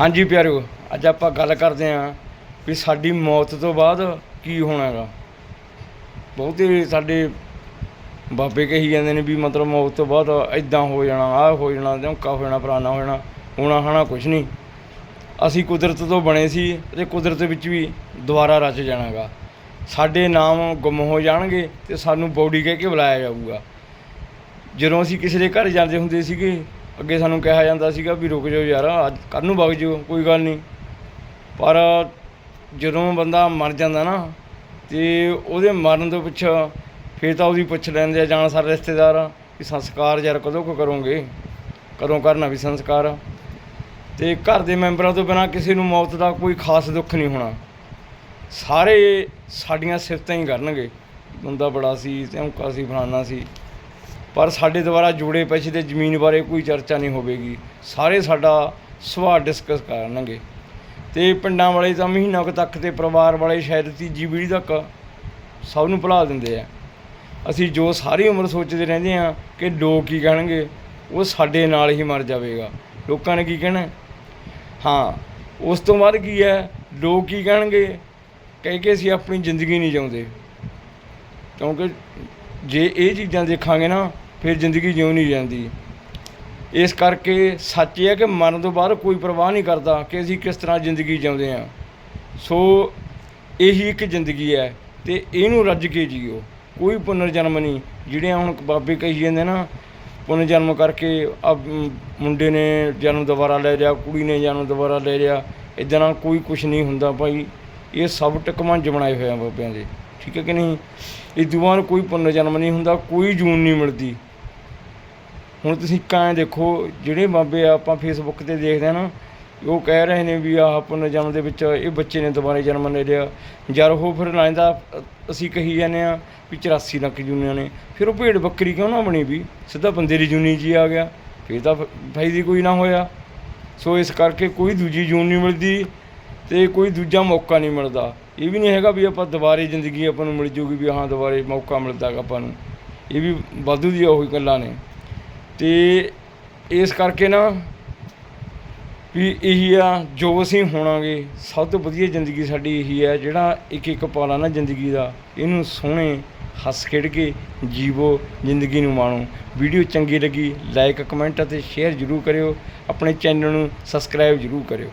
ਹਾਂਜੀ ਪਿਆਰਿਓ, ਅੱਜ ਆਪਾਂ ਗੱਲ ਕਰਦੇ ਆਂ ਵੀ ਸਾਡੀ ਮੌਤ ਤੋਂ ਬਾਅਦ ਕੀ ਹੋਣਾ ਹੋਣਾਗਾ ਬਹੁਤੇ ਸਾਡੇ ਬਾਬੇ ਕਹੀ ਜਾਂਦੇ ਨੇ ਵੀ ਮਤਲਬ ਮੌਤ ਤੋਂ ਬਾਅਦ ਇਦਾਂ ਹੋ ਜਾਣਾ, ਆਹ ਹੋ ਜਾਣਾ, ਧਮਕਾ ਹੋ ਜਾਣਾ, ਫਲਾਣਾ ਹੋ ਜਾਣਾ, ਹੋਣਾ ਹਣਾ ਕੁਝ ਨਹੀਂ। ਅਸੀਂ ਕੁਦਰਤ ਤੋਂ ਬਣੇ ਸੀ ਤੇ ਕੁਦਰਤ ਵਿੱਚ ਵੀ ਦੁਬਾਰਾ ਰਚ ਜਾਣਾਗਾ। ਸਾਡੇ ਨਾਮ ਗੁੰਮ ਹੋ ਜਾਣਗੇ ਤੇ ਸਾਨੂੰ ਬੌਡੀ ਕਹਿ ਕੇ ਬੁਲਾਇਆ ਜਾਊਗਾ। ਜਦੋਂ ਅਸੀਂ ਕਿਸੇ ਦੇ ਘਰ ਜਾਂਦੇ ਹੁੰਦੇ ਸੀਗੇ ਅੱਗੇ ਸਾਨੂੰ ਕਿਹਾ ਜਾਂਦਾ ਸੀਗਾ ਵੀ ਰੁਕ ਜਾਓ ਯਾਰ, ਅੱਜ ਕੱਲ੍ਹ ਨੂੰ ਵਗ ਜਾਓ ਕੋਈ ਗੱਲ ਨਹੀਂ। ਪਰ ਜਦੋਂ ਬੰਦਾ ਮਰ ਜਾਂਦਾ ਨਾ, ਤੇ ਉਹਦੇ ਮਰਨ ਤੋਂ ਪਿੱਛੋਂ ਫਿਰ ਤਾਂ ਉਹਦੀ ਪੁੱਛ ਲੈਂਦੇ ਆ, ਜਾਣ ਸਾਰੇ ਰਿਸ਼ਤੇਦਾਰ, ਵੀ ਸੰਸਕਾਰ ਯਾਰ ਕਦੋਂ ਕੁ ਕਰੋਗੇ? ਕਦੋਂ ਕਰਨਾ ਵੀ ਸੰਸਕਾਰ? ਤੇ ਘਰ ਦੇ ਮੈਂਬਰਾਂ ਤੋਂ ਬਿਨਾਂ ਕਿਸੇ ਨੂੰ ਮੌਤ ਦਾ ਕੋਈ ਖਾਸ ਦੁੱਖ ਨਹੀਂ ਹੋਣਾ। ਸਾਰੇ ਸਾਡੀਆਂ ਸਿਫਤਾਂ ਹੀ ਕਰਨਗੇ। ਬੰਦਾ ਬੜਾ ਸੀ ਧਮਕਾ ਸੀ, ਫਲਾਨਾ ਸੀ। ਪਰ ਸਾਡੇ ਦੁਆਰਾ ਜੋੜੇ ਪੈਸੇ ਤੇ ਜ਼ਮੀਨ ਬਾਰੇ ਕੋਈ ਚਰਚਾ ਨਹੀਂ ਹੋਵੇਗੀ। ਸਾਰੇ ਸਾਡਾ ਸਵਾਲ ਡਿਸਕਸ ਕਰਨਗੇ। ਤੇ ਪਿੰਡਾਂ ਵਾਲੇ ਤਾਂ ਮਹੀਨਾ ਕੁ ਤੱਕ ਤੇ ਪਰਿਵਾਰ ਵਾਲੇ ਸ਼ਾਇਦ ਤੀਜੀ ਪੀੜ੍ਹੀ ਤੱਕ ਸਭ ਨੂੰ ਭੁਲਾ ਦਿੰਦੇ ਆ। ਅਸੀਂ ਜੋ ਸਾਰੀ ਉਮਰ ਸੋਚਦੇ ਰਹਿੰਦੇ ਆ ਕਿ ਲੋਕ ਕੀ ਕਹਿਣਗੇ, ਉਹ ਸਾਡੇ ਨਾਲ ਹੀ ਮਰ ਜਾਵੇਗਾ। ਲੋਕਾਂ ਨੇ ਕੀ ਕਹਿਣਾ? ਹਾਂ, ਉਸ ਤੋਂ ਬਾਅਦ ਕੀ ਹੈ? ਲੋਕ ਕੀ ਕਹਿਣਗੇ? ਕਹਿ ਕੇ ਅਸੀਂ ਆਪਣੀ ਜ਼ਿੰਦਗੀ ਨਹੀਂ ਜਿਉਂਦੇ। ਕਿਉਂਕਿ ਜੇ ਇਹ ਚੀਜ਼ਾਂ ਦੇਖਾਂਗੇ ਨਾ ਫਿਰ ਜ਼ਿੰਦਗੀ ਜਿਉਂ ਨਹੀਂ ਜਾਂਦੀ। ਇਸ ਕਰਕੇ ਸੱਚ ਇਹ ਹੈ ਕਿ ਮਰਨ ਤੋਂ ਬਾਅਦ ਕੋਈ ਪਰਵਾਹ ਨਹੀਂ ਕਰਦਾ ਕਿ ਅਸੀਂ ਕਿਸ ਤਰ੍ਹਾਂ ਜ਼ਿੰਦਗੀ ਜਿਉਂਦੇ ਹਾਂ। ਸੋ ਇਹੀ ਇੱਕ ਜ਼ਿੰਦਗੀ ਹੈ ਤੇ ਇਹਨੂੰ ਰੱਜ ਕੇ ਜੀਓ। ਕੋਈ ਪੁਨਰ ਜਨਮ ਨਹੀਂ। ਜਿਹੜੇ ਹੁਣ ਬਾਬੇ ਕਹੀ ਜਾਂਦੇ ਨਾ ਪੁਨਰ ਜਨਮ ਕਰਕੇ ਆ ਮੁੰਡੇ ਨੇ ਜਨਮ ਦੁਬਾਰਾ ਲੈ ਲਿਆ, ਕੁੜੀ ਨੇ ਜਨਮ ਦੁਬਾਰਾ ਲੈ ਲਿਆ ਇਦਾਂ ਨਾਲ ਕੋਈ ਕੁਝ ਨਹੀਂ ਹੁੰਦਾ ਭਾਈ। ਇਹ ਸਭ ਟਕਮੰਜ ਬਣਾਏ ਹੋਏ ਆ ਬਾਬਿਆਂ ਦੇ। ਠੀਕ ਹੈ ਕਿ ਨਹੀਂ? ਇਹ ਦੁਬਾਰਾ ਕੋਈ ਪੁਨਰ ਜਨਮ ਨਹੀਂ ਹੁੰਦਾ, ਕੋਈ ਜੂਨ ਨਹੀਂ ਮਿਲਦੀ। ਹੁਣ ਤੁਸੀਂ ਕਾਂ ਦੇਖੋ, ਜਿਹੜੇ ਬਾਬੇ ਆਪਾਂ ਫੇਸਬੁੱਕ ਤੇ ਦੇਖਦੇ ਆ ਨਾ, ਉਹ ਕਹਿ ਰਹੇ ਨੇ ਵੀ ਆਹ ਪੁਨਰ ਜਨਮ ਦੇ ਵਿੱਚ ਇਹ ਬੱਚੇ ਨੇ ਦੁਬਾਰੇ ਜਨਮ ਲੈ ਲਿਆ। ਜਦ ਉਹ ਫਿਰ ਲੈਂਦਾ ਅਸੀਂ ਕਹੀ ਜਾਂਦੇ ਆ ਵੀ 84 ਲੱਖ ਜੂਨੀਆਂ ਨੇ। ਫਿਰ ਉਹ ਭੇਡ ਬੱਕਰੀ ਕਿਉਂ ਨਾ ਬਣੀ ਵੀ? ਸਿੱਧਾ ਬੰਦੇ ਦੀ ਜੂਨੀ ਜੀ ਆ ਗਿਆ। ਫਿਰ ਤਾਂ ਫਾਇਦੀ ਕੋਈ ਨਾ ਹੋਇਆ। ਸੋ ਇਸ ਕਰਕੇ ਕੋਈ ਦੂਜੀ ਜੂਨ ਨਹੀਂ ਮਿਲਦੀ ਤੇ ਕੋਈ ਦੂਜਾ ਮੌਕਾ ਨਹੀਂ ਮਿਲਦਾ। ਇਹ ਵੀ ਨਹੀਂ ਹੈਗਾ ਵੀ ਆਪਾਂ ਦੁਬਾਰੇ ਜ਼ਿੰਦਗੀ ਆਪਾਂ ਨੂੰ ਮਿਲ ਜੂਗੀ ਵੀ ਹਾਂ ਦੁਬਾਰੇ ਮੌਕਾ ਮਿਲਦਾ ਆਪਾਂ ਨੂੰ। ਇਹ ਵੀ ਵਾਧੂ ਦੀਆਂ ਉਹੀ ਗੱਲਾਂ ਨੇ। ਤੇ ਇਸ ਕਰਕੇ ਨਾ ਵੀ ਇਹੀ ਆ, ਜੋ ਅਸੀਂ ਹੋਣਾਗੇ, ਸਭ ਤੋਂ ਵਧੀਆ ਜ਼ਿੰਦਗੀ ਸਾਡੀ ਇਹੀ ਹੈ ਜਿਹੜਾ ਇੱਕ ਇੱਕ ਪਲ ਆ ਨਾ ਜ਼ਿੰਦਗੀ ਦਾ, ਇਹਨੂੰ ਸੋਹਣੇ ਹੱਸ ਖੇਡ ਕੇ ਜੀਵੋ, ਜ਼ਿੰਦਗੀ ਨੂੰ ਮਾਣੋ। ਵੀਡੀਓ ਚੰਗੀ ਲੱਗੀ ਲਾਈਕ ਕਮੈਂਟ ਅਤੇ ਸ਼ੇਅਰ ਜ਼ਰੂਰ ਕਰਿਓ। ਆਪਣੇ ਚੈਨਲ ਨੂੰ ਸਬਸਕ੍ਰਾਈਬ ਜ਼ਰੂਰ ਕਰਿਓ।